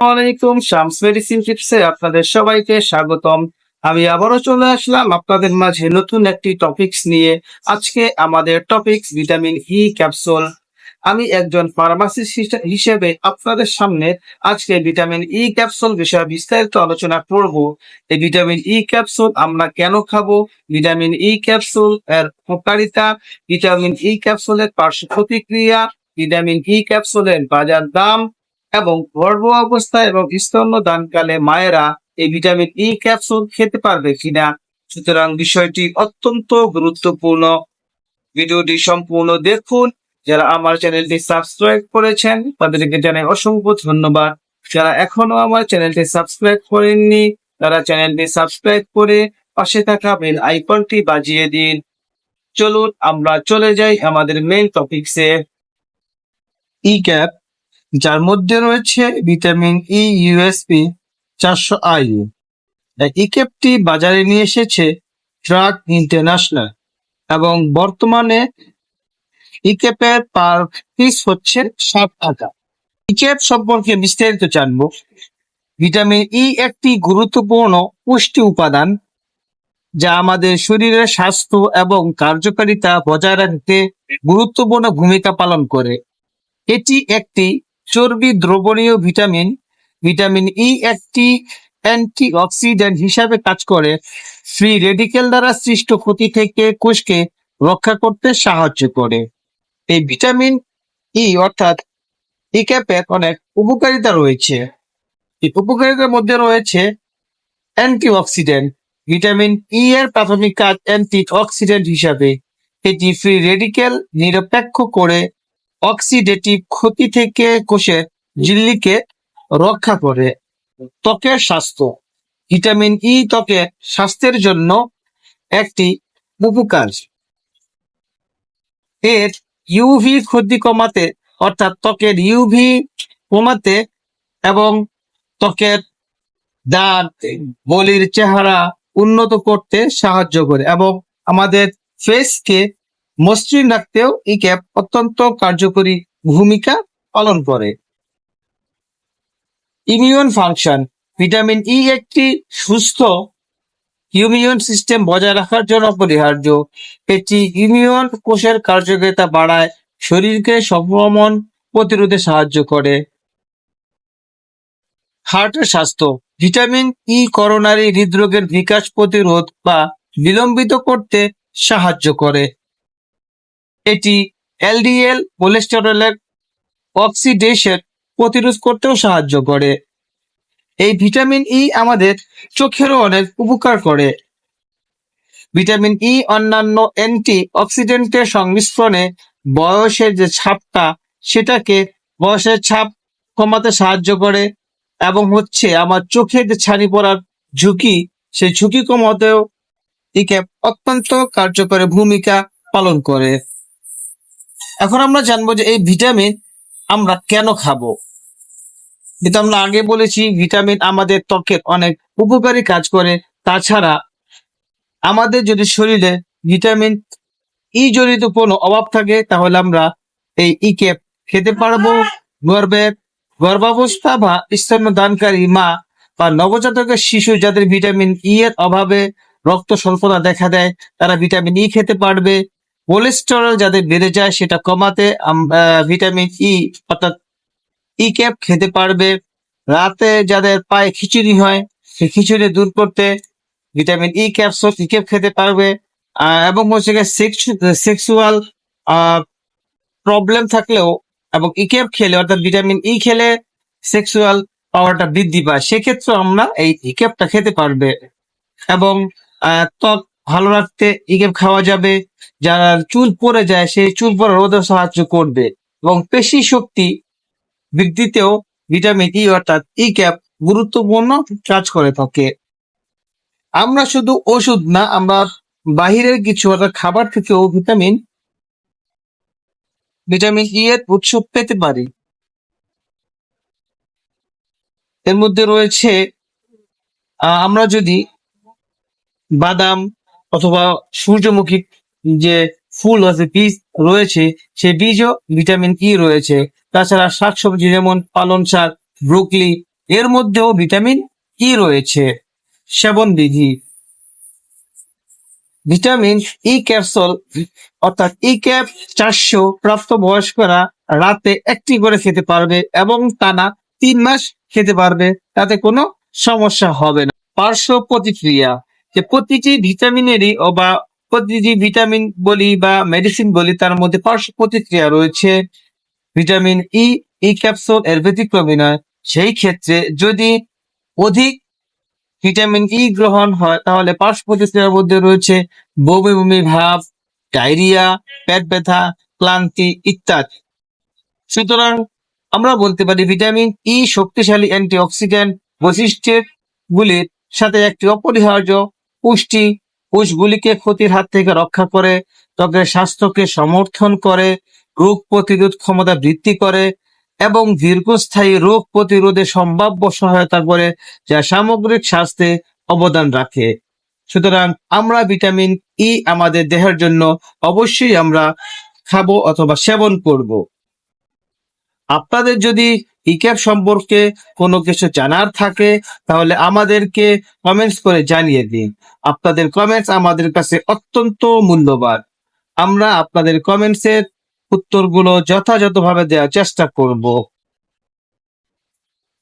আসসালামাইকুম শামস মেডিসিন টিপসে আপনাদের সবাইকে স্বাগতম। আমি আবারও চলে আসলাম আপনাদের মাঝে নতুন একটি টপিকস নিয়ে। আজকে আমাদের টপিকস ভিটামিন ই ক্যাপসুল আমি একজন ফার্মাসিস্ট হিসেবে আপনাদের সামনে আজকে ভিটামিন ই ক্যাপসুল বিষয়ে বিস্তারিত আলোচনা করব। এই ভিটামিন ই ক্যাপসুল আমরা কেন খাব? ভিটামিন ই ক্যাপসুল এর উপকারিতা? ভিটামিন ই ক্যাপসুলের পার্শ্ব প্রতিক্রিয়া? ভিটামিন ই ক্যাপসুলের বাজার দাম? এবং গর্ভ অবস্থা এবং স্তন্য দানকালে মায়েরা এই ভিটামিন ই ক্যাপসুল খেতে পারবে কিনা? সুতরাং বিষয়টি অত্যন্ত গুরুত্বপূর্ণ। ভিডিওটি সম্পূর্ণ দেখুন। যারা আমার চ্যানেলটি সাবস্ক্রাইব করেছেন, তাদেরকে জানাই অসংখ্য ধন্যবাদ। যারা এখনও আমার চ্যানেলটি সাবস্ক্রাইব করেননি, তারা চ্যানেলটি সাবস্ক্রাইব করে পাশে থাকা বেল আইকনটি বাজিয়ে দিন। চলুন, আমরা চলে যাই আমাদের মেইন টপিকসে ই ক্যাপ যার মধ্যে রয়েছে ভিটামিন ই ইউএসপি চারশো আইউ এই ক্যাপটি বাজারে নিয়ে এসেছে ট্রাক ইন্টারন্যাশনাল এবং বর্তমানে ইকেপের পার পিস হচ্ছে ষাট টাকা। ই ক্যাপ সম্পর্কে বিস্তারিত জানব। ভিটামিন ই একটি গুরুত্বপূর্ণ পুষ্টি উপাদান যা আমাদের শরীরের স্বাস্থ্য এবং কার্যকারিতা বজায় রাখতে গুরুত্বপূর্ণ ভূমিকা পালন করে। এটি একটি চর্বি দ্রবণীয় ভিটামিন ভিটামিন ই একটি অ্যান্টিঅক্সিডেন্ট হিসাবে কাজ করে। ফ্রি রেডিকেল দ্বারা সৃষ্ট ক্ষতি থেকে কোষকে রক্ষা করতে সাহায্য করে। এই ভিটামিন ই অর্থাৎ ই ক্যাপের অনেক উপকারিতা রয়েছে। এই উপকারিতার মধ্যে রয়েছে অ্যান্টিঅক্সিডেন্ট। ভিটামিন ই এর প্রাথমিক কাজ অ্যান্টিঅক্সিডেন্ট হিসাবে। এটি ফ্রি রেডিকেল নিরপেক্ষ করে অক্সিডেটিভ ক্ষতি থেকে কোষের ঝিল্লিকে রক্ষা করে ত্বকের স্বাস্থ্য। ভিটামিন ই ত্বকে স্বাস্থ্যের জন্য একটি উপকার। এর ইউভি ক্ষতি কমাতে, অর্থাৎ ত্বকের ইউভি কমাতে এবং ত্বকের দাঁত, বলির চেহারা উন্নত করতে সাহায্য করে এবং আমাদের ফেসকে মসৃণ রাখতেও এই ক্যাপ অত্যন্ত কার্যকরী ভূমিকা পালন করে। ইমিউন ফাংশন, ভিটামিন ই একটি সুস্থ ইমিউন সিস্টেম বজায় রাখার জন্য অপরিহার্য। এটি ইমিউন কোষের কার্যকারিতা বাড়ায়, শরীরকে সংক্রমণ প্রতিরোধে সাহায্য করে। হার্টের স্বাস্থ্য, ভিটামিন ই করোনারি হৃদরোগের বিকাশ প্রতিরোধ বা বিলম্বিত করতে সাহায্য করে। এটি এলডিএল, কোলেস্টেরলের অক্সিডেশন প্রতিরোধ করতেও সাহায্য করে। এই ভিটামিন ই আমাদের চোখেরও অনেক উপকার করে। ভিটামিন ই অন্যান্য অ্যান্টি অক্সিডেন্টের সংমিশ্রণে বয়সের যে ছাপটা, সেটাকে বয়সের ছাপ কমাতে সাহায্য করে এবং হচ্ছে আমার চোখে যে ছানি পড়ার ঝুঁকি, সেই ঝুঁকি কমাতেও ইকে অত্যন্ত কার্যকরী ভূমিকা পালন করে। এখন আমরা জানব যে এই ভিটামিন আমরা কেন খাব। যেটা আমরা আগে বলেছি, ভিটামিন আমাদের ত্বকের অনেক উপকারী কাজ করে। তাছাড়া আমাদের যদি শরীরে ভিটামিন ই জড়িত কোনো অভাব থাকে, তাহলে আমরা এই ই ক্যাপ খেতে পারব। গর্ভের গর্ভাবস্থা বা স্তন্যদানকারী মা বা নবজাতকের শিশু যাদের ভিটামিন ই এর অভাবে রক্ত স্বল্পতা দেখা দেয়, তারা ভিটামিন ই খেতে পারবে। কোলেস্টেরল যাদের বেড়ে যায়, সেটা কমাতে ভিটামিন ই অর্থাৎ ই ক্যাপ খেতে পারবে। রাতে যাদের পায়ে খিচুড়ি হয়, সেই খিচুড়ি দূর করতে vitamin E capsule E cap খেতে পারবে। এবং হচ্ছে সেক্সুয়াল প্রবলেম থাকলেও এবং ই ক্যাপ খেলে, অর্থাৎ ভিটামিন ই খেলে সেক্সুয়াল পাওয়ারটা বৃদ্ধি পায়। সেক্ষেত্রে আমরা এই ই ক্যাপটা খেতে পারবে। এবং ত্বক ভালো রাখতে ই ক্যাপ খাওয়া যাবে। যারা চুল পড়ে যায়, সেই চুল পড়া রোধে সাহায্য করবে এবং পেশি শক্তি বৃদ্ধিতেও ভিটামিন ই অর্থাৎ ই ক্যাপ গুরুত্বপূর্ণ কাজ করে থাকে। আমরা শুধু ওষুধ না, আমরা বাহিরের কিছু অর্থাৎ খাবার থেকেও ভিটামিন ভিটামিন ই এর উৎস পেতে পারি। এর মধ্যে রয়েছে আমরা যদি বাদাম অথবা সূর্যমুখী যে ফুল আছে বীজ রয়েছে, সেই বীজও ভিটামিন ই রয়েছে। তাছাড়া শাকসবজি যেমন পালং শাক, ব্রোকলি, এর মধ্যেও ভিটামিন ই রয়েছে। সেবন বিধি। ভিটামিন ই ক্যাপসুল অর্থাৎ ই ক্যাপ চারশো প্রাপ্ত বয়স্করা রাতে একটি করে খেতে পারবে এবং টানা তিন মাস খেতে পারবে। তাতে কোনো সমস্যা হবে না। পার্শ্ব প্রতিক্রিয়া। যে প্রতিটি ভিটামিনেরই বা প্রতিটি ভিটামিন বলি বা মেডিসিন বলি তার মধ্যে পার্শ্ব প্রতিক্রিয়া রয়েছে। ভিটামিন ই ই ক্যাপসুল এর ব্যতিক্রমী নয় সেই ক্ষেত্রে যদি অধিক ভিটামিন ই গ্রহণ হয় তাহলে পার্শ্ব প্রতিক্রিয়ার মধ্যে রয়েছে বমি বমি ভাব, ডায়রিয়া, পেট ব্যথা, ক্লান্তি ইত্যাদি। সুতরাং আমরা বলতে পারি ভিটামিন ই শক্তিশালী অ্যান্টিঅক্সিডেন্ট বৈশিষ্ট্যের গুলির সাথে একটি অপরিহার্য পুষ্টি কোষগুলিকে ক্ষতির হাত থেকে রক্ষা করে, ত্বকের স্বাস্থ্যকে সমর্থন করে, রোগ প্রতিরোধ ক্ষমতা বৃদ্ধি করে এবং দীর্ঘস্থায়ী রোগ প্রতিরোধে সম্ভাব্য সহায়তা করে যা সামগ্রিক স্বাস্থ্যে অবদান রাখে। সুতরাং আমরা ভিটামিন ই আমাদের দেহের জন্য অবশ্যই আমরা খাব অথবা সেবন করব। আপনাদের যদি ইক্যাপ সম্পর্কে কোনো কিছু জানার থাকে, তাহলে আমাদেরকে কমেন্টস করে জানিয়ে দিন। আপনাদের কমেন্টস আমাদের কাছে অত্যন্ত মূল্যবান। আমরা আপনাদের কমেন্টসের উত্তরগুলো যথাযথভাবে দেওয়ার চেষ্টা করব।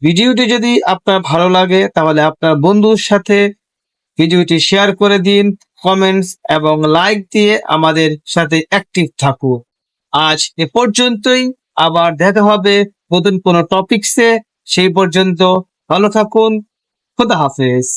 ভিডিওটি যদি আপনার ভালো লাগে, তাহলে আপনার বন্ধুর সাথে ভিডিওটি শেয়ার করে দিন কমেন্টস এবং লাইক দিয়ে আমাদের সাথে অ্যাক্টিভ থাকুন। আজ এ পর্যন্তই। আবার দেখা হবে নতুন কোনো টপিকসে সেই পর্যন্ত ভালো থাকুন খোদা হাফেজ।